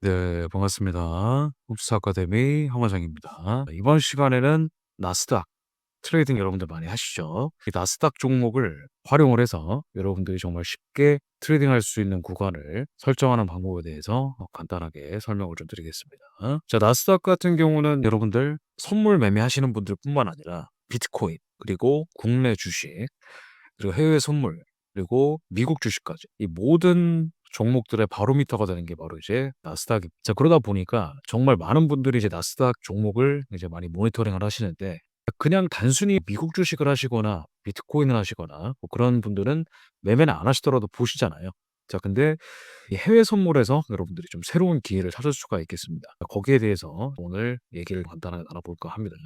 네, 반갑습니다. 흡수 아카데미 황화장입니다. 이번 시간에는 나스닥 트레이딩 여러분들 많이 하시죠? 이 나스닥 종목을 활용을 해서 여러분들이 정말 쉽게 트레이딩할 수 있는 구간을 설정하는 방법에 대해서 어, 간단하게 설명을 좀 드리겠습니다. 자, 나스닥 같은 경우는 여러분들 선물 매매하시는 분들뿐만 아니라 비트코인 그리고 국내 주식 그리고 해외 선물 그리고 미국 주식까지 이 모든 종목들의 바로미터가 되는 게 바로 이제 나스닥입니다. 자, 그러다 보니까 정말 많은 분들이 이제 나스닥 종목을 이제 많이 모니터링을 하시는데 그냥 단순히 미국 주식을 하시거나 비트코인을 하시거나 뭐 그런 분들은 매매는 안 하시더라도 보시잖아요. 자, 근데 이 해외 선물에서 여러분들이 좀 새로운 기회를 찾을 수가 있겠습니다. 거기에 대해서 오늘 얘기를 간단하게 나눠볼까 합니다.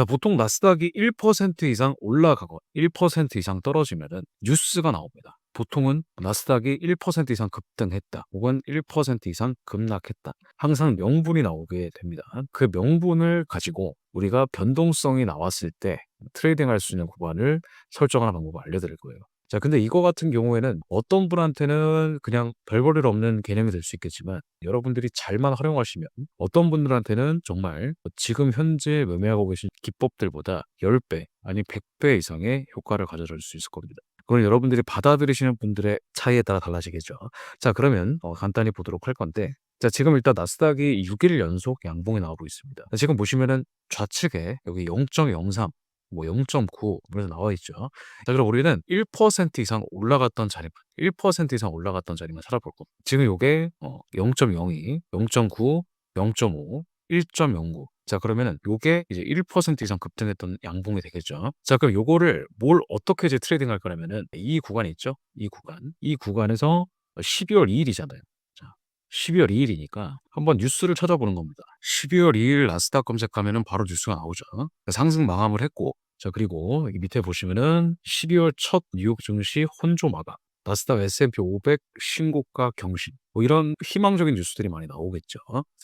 자, 보통 나스닥이 1% 이상 올라가고 1% 이상 떨어지면은 뉴스가 나옵니다. 보통은 나스닥이 1% 이상 급등했다 혹은 1% 이상 급락했다. 항상 명분이 나오게 됩니다. 그 명분을 가지고 우리가 변동성이 나왔을 때 트레이딩 할 수 있는 구간을 설정하는 방법을 알려드릴 거예요. 자, 근데 이거 같은 경우에는 어떤 분한테는 그냥 별 볼일 없는 개념이 될 수 있겠지만 여러분들이 잘만 활용하시면 어떤 분들한테는 정말 지금 현재 매매하고 계신 기법들보다 10배 아니 100배 이상의 효과를 가져줄 수 있을 겁니다. 그건 여러분들이 받아들이시는 분들의 차이에 따라 달라지겠죠. 자, 그러면 어, 간단히 보도록 할 건데 자, 지금 일단 나스닥이 6일 연속 양봉이 나오고 있습니다. 자, 지금 보시면은 좌측에 여기 0.03, 뭐 0.9 그래서 나와 있죠. 자, 그럼 우리는 1% 이상 올라갔던 자리만, 1% 이상 올라갔던 자리만 찾아볼 겁니다. 지금 요게 어, 0.02, 0.9, 0.5, 1.09. 자, 그러면은 요게 이제 1% 이상 급등했던 양봉이 되겠죠. 자, 그럼 요거를 뭘 어떻게 이제 트레이딩 할 거냐면은 이 구간 있죠? 이 구간. 이 구간에서 12월 2일이잖아요. 자, 12월 2일이니까 한번 뉴스를 찾아보는 겁니다. 12월 2일 나스닥 검색하면은 바로 뉴스가 나오죠. 상승 마감을 했고 자, 그리고 밑에 보시면은 12월 첫 뉴욕 증시 혼조 마감. 나스닥 S&P 500 신고가 경신 뭐 이런 희망적인 뉴스들이 많이 나오겠죠.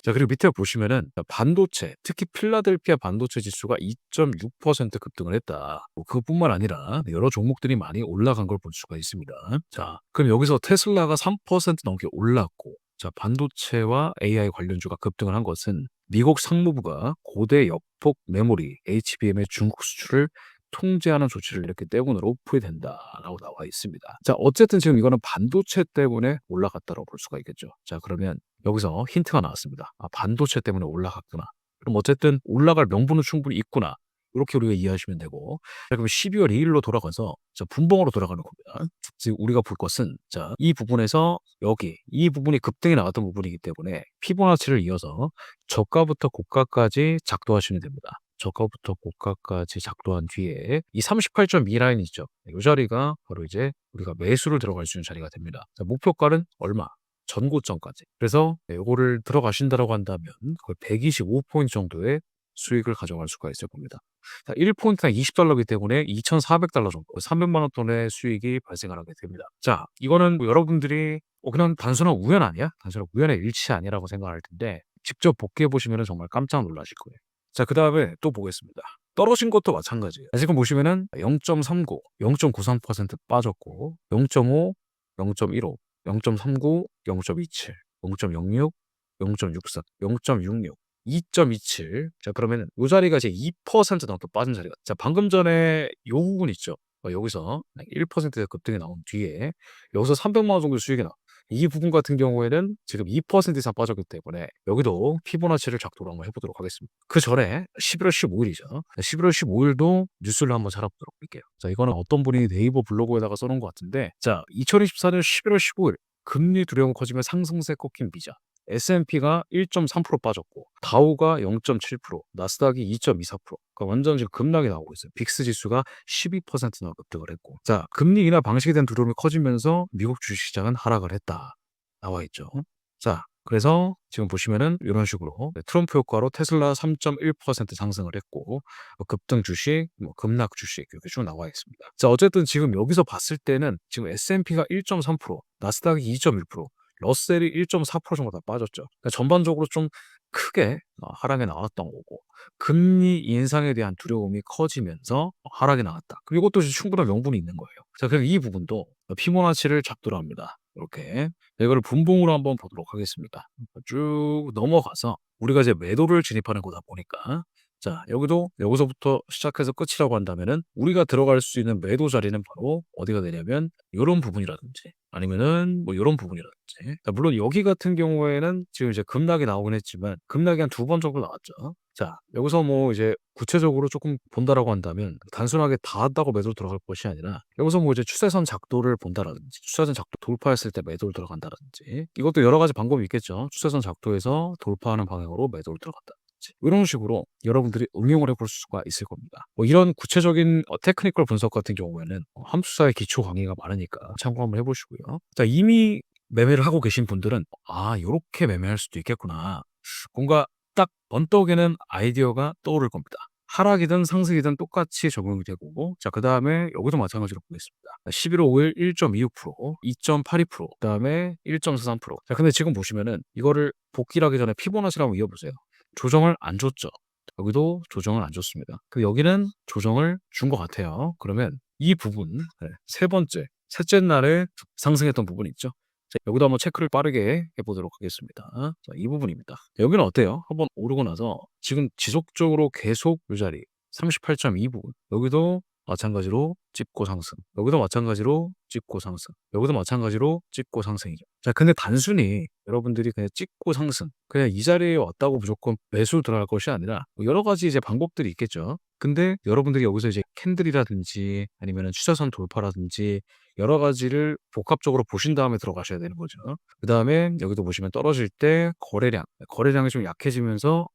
자 그리고 밑에 보시면은 반도체 특히 필라델피아 반도체 지수가 2.6% 급등을 했다. 뭐 그뿐만 아니라 여러 종목들이 많이 올라간 걸 볼 수가 있습니다. 자 그럼 여기서 테슬라가 3% 넘게 올랐고 자 반도체와 AI 관련주가 급등을 한 것은 미국 상무부가 고대 역폭 메모리 HBM의 중국 수출을 통제하는 조치를 이렇게 때문으로 풀이된다라고 나와 있습니다. 자, 어쨌든 지금 이거는 반도체 때문에 올라갔다고 볼 수가 있겠죠. 자, 그러면 여기서 힌트가 나왔습니다. 아, 반도체 때문에 올라갔구나. 그럼 어쨌든 올라갈 명분은 충분히 있구나. 이렇게 우리가 이해하시면 되고 자, 그럼 12월 2일로 돌아가서 자, 분봉으로 돌아가는 겁니다. 즉 우리가 볼 것은 자, 이 부분에서 여기 이 부분이 급등이 나왔던 부분이기 때문에 피보나치를 이어서 저가부터 고가까지 작도하시면 됩니다. 저가부터 고가까지 작도한 뒤에 이 38.2 라인 있죠. 이 자리가 바로 이제 우리가 매수를 들어갈 수 있는 자리가 됩니다. 자, 목표가는 얼마? 전고점까지. 그래서 이거를 들어가신다라고 한다면 거의 125포인트 정도의 수익을 가져갈 수가 있을 겁니다. 자, 1포인트당 20달러이기 때문에 2,400달러 정도, 300만 원 돈의 수익이 발생을 하게 됩니다. 자, 이거는 뭐 여러분들이 어, 그냥 단순한 우연 아니야? 단순한 우연의 일치 아니라고 생각할 텐데 직접 복귀해 보시면 정말 깜짝 놀라실 거예요. 자, 그 다음에 또 보겠습니다. 떨어진 것도 마찬가지예요. 지금 보시면은 0.39, 0.93% 빠졌고 0.5, 0.15, 0.39, 0.27, 0.06, 0.64, 0.66, 2.27. 자, 그러면은 요 자리가 이제 2% 넘게 빠진 자리가. 자, 방금 전에 요 부분 있죠. 어, 여기서 1% 급등이 나온 뒤에 여기서 300만 원 정도 수익이 나. 이 부분 같은 경우에는 지금 2% 이상 빠졌기 때문에 여기도 피보나치를 작도를 한번 해보도록 하겠습니다. 그 전에 11월 15일이죠. 11월 15일도 뉴스를 한번 찾아보도록 할게요. 자, 이거는 어떤 분이 네이버 블로그에다가 써놓은 것 같은데, 자, 2024년 11월 15일 금리 두려움 커지면 상승세 꺾인 비자. S&P가 1.3% 빠졌고 다우가 0.7%, 나스닥이 2.24%. 그러니까 완전 지금 급락이 나오고 있어요. 빅스 지수가 12%나 급등을 했고. 자, 금리 인하 방식에 대한 두려움이 커지면서 미국 주식 시장은 하락을 했다. 나와 있죠. 자, 그래서 지금 보시면은 이런 식으로 트럼프 효과로 테슬라 3.1% 상승을 했고 뭐 급등 주식, 뭐 급락 주식 이렇게 쭉 나와 있습니다. 자, 어쨌든 지금 여기서 봤을 때는 지금 S&P가 1.3%, 나스닥이 2.1%, 러셀이 1.4% 정도 다 빠졌죠. 그러니까 전반적으로 좀 크게 어 하락이 나왔던 거고 금리 인상에 대한 두려움이 커지면서 하락이 나왔다. 그럼 이것도 충분한 명분이 있는 거예요. 자 그럼 이 부분도 어 피보나치를 잡도록 합니다. 요렇게. 이거를 분봉으로 한번 보도록 하겠습니다. 쭉 넘어가서 우리가 이제 매도를 진입하는 거다 보니까 자 여기도 여기서부터 시작해서 끝이라고 한다면은 우리가 들어갈 수 있는 매도 자리는 바로 어디가 되냐면 요런 부분이라든지 아니면은 뭐 요런 부분이라든지. 자 물론 여기 같은 경우에는 지금 이제 급락이 나오긴 했지만 급락이 한 두 번 정도 나왔죠. 자 여기서 뭐 이제 구체적으로 쪼끔 본다라고 한다면 단순하게 닿았다고 매도로 들어갈 것이 아니라 여기서 뭐 이제 추세선 작도를 본다라든지 추세선 작도 돌파했을 때 매도를 들어간다라든지 이것도 여러 가지 방법이 있겠죠. 추세선 작도에서 돌파하는 방향으로 매도를 들어간다 든지 이런 식으로 여러분들이 응용을 해볼 수가 있을 겁니다. 뭐 이런 구체적인 어 테크니컬 분석 같은 경우에는 어 함수사의 기초 강의가 많으니까 참고 한번 해 보시고요. 자 이미 매매를 하고 계신 분들은 '아 요렇게 매매할 수도 있겠구나.' 뭔가 딱 번떡이는 아이디어가 떠오를 겁니다. 하락이든 상승이든 똑같이 적용이 되고 자 그 다음에 여기도 마찬가지로 보겠습니다. 11월 5일 1.26% 2.82% 그 다음에 1.43%자 근데 지금 보시면은 이거를 복귀를 하기 전에 피보나치를 한번 이어 보세요. 조정을 안 줬죠. 여기도 조정을 안 줬습니다. 그 여기는 조정을 준 것 같아요. 그러면 이 부분 네, 세 번째, 셋째 날에 상승했던 부분이 있죠. 자 여기도 한번 체크를 빠르게 해 보도록 하겠습니다. 자 이 부분입니다. 여기는 어때요? 한번 오르고 나서 지금 지속적으로 계속 요 자리 38.2 부분 여기도 마찬가지로 찍고 상승 여기도 마찬가지로 찍고 상승 여기도 마찬가지로 찍고 상승이죠. 자 근데 단순히 여러분들이 그냥 찍고 상승 그냥 이 자리에 왔다고 무조건 매수 들어갈 것이 아니라 뭐 여러 가지 이제 방법들이 있겠죠. 근데 여러분들이 여기서 이제 캔들이라든지 아니면은 추세선 돌파라든지 여러 가지를 복합적으로 보신 다음에 들어가셔야 되는 거죠. 그 다음에 여기도 보시면 떨어질 때 거래량, 거래량이 좀 약해지면서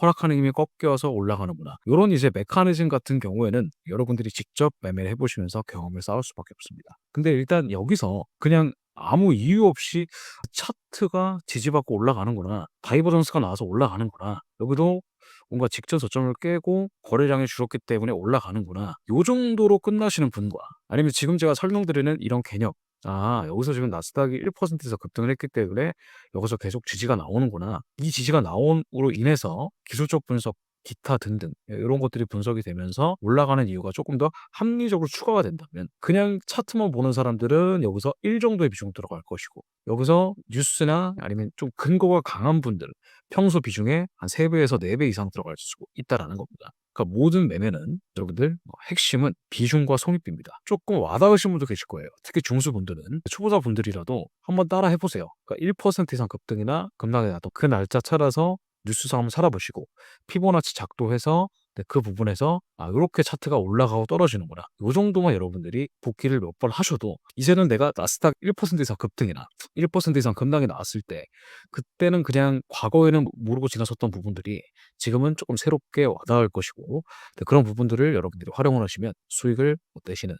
허락하는 힘이 꺾여서 올라가는구나. 요런 이제 메커니즘 같은 경우에는 여러분들이 직접 매매를 해 보시면서 경험을 쌓을 수밖에 없습니다. 근데 일단 여기서 그냥 아무 이유 없이 '차트가 지지받고 올라가는구나. 다이버전스가 나와서 올라가는구나. 여기도 뭔가 직전 저점을 깨고 거래량이 줄었기 때문에 올라가는구나.' 요 정도로 끝나시는 분과 아니면 지금 제가 설명드리는 이런 개념 ' 아 여기서 지금 나스닥이 1%에서 급등을 했기 때문에 여기서 계속 지지가 나오는구나. 이 지지가 나옴으로 인해서 기술적 분석 기타 등등 예 요런 것들이 분석이 되면서 올라가는 이유가 쪼끔 더 합리적으로 추가가 된다면 그냥 차트만 보는 사람들은 여기서 1 정도의 비중 들어갈 것이고 여기서 뉴스나 아니면 좀 근거가 강한 분들 평소 비중의 한 3 배에서 4배 이상 들어갈 수 있다라는 겁니다. 그러니까 모든 매매는 여러분들 어 핵심은 비중과 손익비입니다. 쪼끔 와닿으신 분도 계실 거예요. 특히 중수분들은. 초보자분들이라도 한번 따라 해 보세요. 그러니까 1% 이상 급등이나 급락이 나도 그 날짜 찾아서 뉴스상 한번 찾아보시고 피보나치 작도해서 네그 부분에서 '아 요렇게 차트가 올라가고 떨어지는구나.' 요 정도만 여러분들이 복기를 몇 번 하셔도 이제는 내가 나스닥 1% 이상 급등이나 1% 이상 급락이 나왔을 때 그때는 그냥 과거에는 모르고 지나쳤던 부분들이 지금은 쪼끔 새롭게 와닿을 것이고 네 그런 부분들을 여러분들이 활용을 하시면 수익을 내시는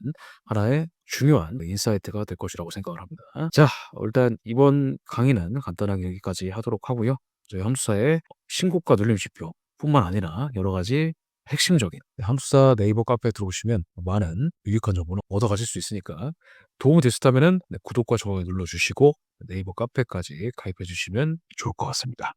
하나의 중요한 인사이트가 될 것이라고 생각을 합니다. 자 일단 이번 강의는 간단하게 여기까지 하도록 하고요. 저희 함수사의 신고가 눌림 지표 뿐만 아니라 여러 가지 핵심적인 함수사 네이버 카페에 들어오시면 많은 유익한 정보를 얻어 가실 수 있으니까 도움이 되셨다면은 네 구독과 좋아요 눌러 주시고 네이버 카페까지 가입해 주시면 좋을 것 같습니다.